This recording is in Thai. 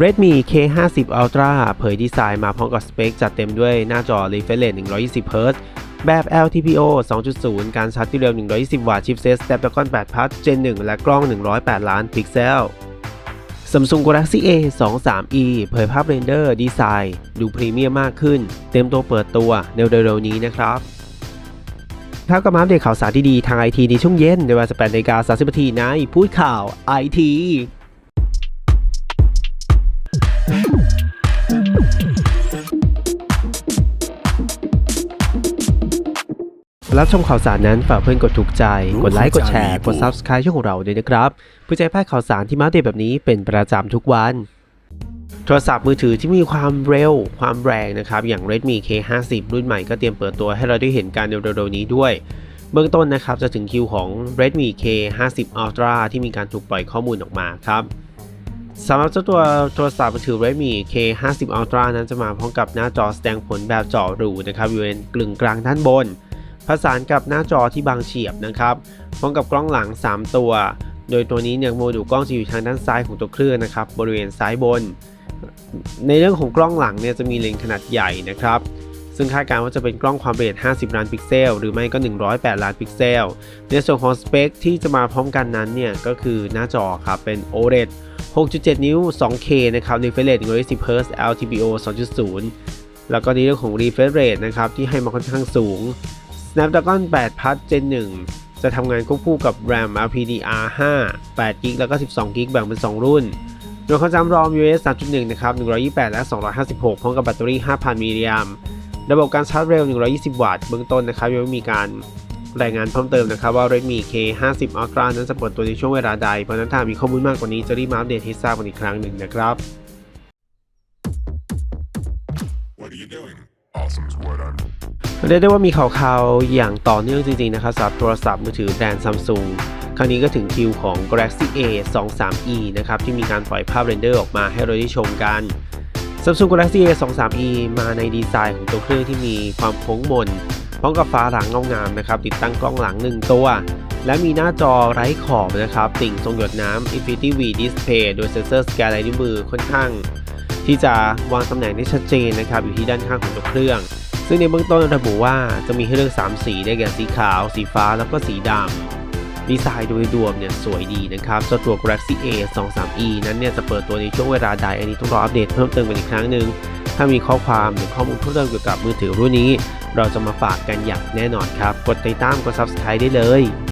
Redmi K50 Ultra เผยดีไซน์มาพร้อมกับสเปคจัดเต็มด้วยหน้าจอ refresh rate 120 Hz แบบ LTPO 2.0 การชาร์จที่เร็ว 120 วัตต์ ชิปเซต Snapdragon 8 Plus Gen 1 และกล้อง 108 ล้านพิกเซล Samsung Galaxy A 2 3 e เผยภาพเรนเดอร์ดีไซน์ ดูพรีเมียมมากขึ้น เต็มตัวเปิดตัวในเร็วๆนี้นะครับครับก็มาอัปเดตข่าวสารที่ดีทางไอทีในช่วงเย็นในเวลา18นาฬิกา30นาทีในพูดข่าวไอที รับชมข่าวสารนั้นฝากเพื่อนกดถูกใจ กดไลค์กดแชร์กด Subscribe ช่องของเราด้วยนะครับเพื่อจะให้พลาดข่าวสารที่มาอัปเดตแบบนี้เป็นประจำทุกวัน โทรศัพท์มือถือที่มีความเร็วความแรงนะครับ อย่าง Redmi K50 รุ่นใหม่ก็เตรียมเปิดตัวให้เราได้เห็นการเร็วๆนี้ด้วยเบื้องต้นนะครับจะถึงคิวของ Redmi K50 Ultra ที่มีการถูกปล่อยข้อมูลออกมาครับสำหรับเจ้าตัวโทรศัพท์มือถือ Redmi K50 Ultra นั้นจะมาพร้อมกับหน้าจอแสดงผลแบบจอหรูนะครับอยู่ในกลึงกลางด้านบน ผสานกับหน้าจอที่บางเฉียบนะครับพร้อมกับกล้องหลัง 3 ตัว โดยตัวนี้เนี่ยโมดูลกล้องจะอยู่ทางด้านซ้ายของตัวเครื่องนะครับบริเวณซ้ายบน ในเรื่องของกล้องหลังเนี่ยจะมีเลนส์ขนาดใหญ่นะครับซึ่งคาดการณ์ว่าจะเป็นกล้องความละเอียด 50 ล้านพิกเซล หรือไม่ก็ 108 ล้านพิกเซล ในส่วนของสเปคที่จะมาพร้อมกันนั้นเนี่ยก็คือหน้าจอครับเป็น OLED 6.7 นิ้ว 2K นะครับ refresh rate 120 Hz LTPO 2.0 แล้วก็ในเรื่องของ refresh rate นะครับที่ให้มาค่อนข้างสูง Snapdragon 8 Plus Gen 1 จะทำงานควบคู่กับ RAM LPDR5 8 g b แล้วก็ 12 g b แบ่งเป็น 2 รุ่นโดยความจำรอม US 3.1 นะครับ 128 และ 256 พร้อมกับแบตเตอรี่ 5,000 มิลลิแอมระบบการชาร์จเร็ว 120 วัตต์ เบื้องต้นนะครับ ยังไม่มีการรายงานเพิ่มเติมนะครับว่า Redmi K50 Ultra นั้นจะเปิดตัวในช่วงเวลาใด เพราะฉะนั้นถ้ามีข้อมูลมากกว่านี้จะรีบมาอัปเดตให้ทราบกันอีกครั้งหนึ่งนะครับ เรียกได้ว่ามีข่าวๆอย่างต่อเนื่องจริงๆนะครับสำหรับโทรศัพท์มือถือแบรนด์ซัมซุงครั้งนี้ก็ถึงคิวของ Galaxy A 2 3 e นะครับที่มีการปล่อยภาพเรนเดอร์ออกมาให้เราได้ชมกัน Samsung Galaxy A 2 3 e มาในดีไซน์ของตัวเครื่องที่มีความโค้งมนพร้อมกับฟ้าหลังเงางามนะครับติดตั้งกล้องหลัง 1 ตัว และมีหน้าจอไร้ขอบนะครับติ่งทรงหยดน้ำ Infinity V Display โดยเซนเซอร์สแกนลายนิ้วมือค่อนข้าง ที่จะวางตำแหน่งได้ชัดเจนนะครับอยู่ที่ด้านข้างของตัวเครื่อง ซึ่งในเบื้องต้นระบุว่าจะมีให้เลือก 3 สีได้แก่สีขาว สีฟ้าแล้วก็สีดำดีไซน์โดยรวมเนี่ยสวยดีนะครับเจ้าตัว Galaxy A 2 3 e นั้นเนี่ยจะเปิดตัวในช่วงเวลาใดอันนี้ต้องรออัปเดตเพิ่มเติมกันอีกครั้งหนึ่งถ้ามีข้อความหรือข้อมูลเพิ่มเติมเกี่ยวกับมือถือรุ่นนี้ เราจะมาฝากกันอย่างแน่นอนครับ กดติดตามกด Subscribe ได้เลย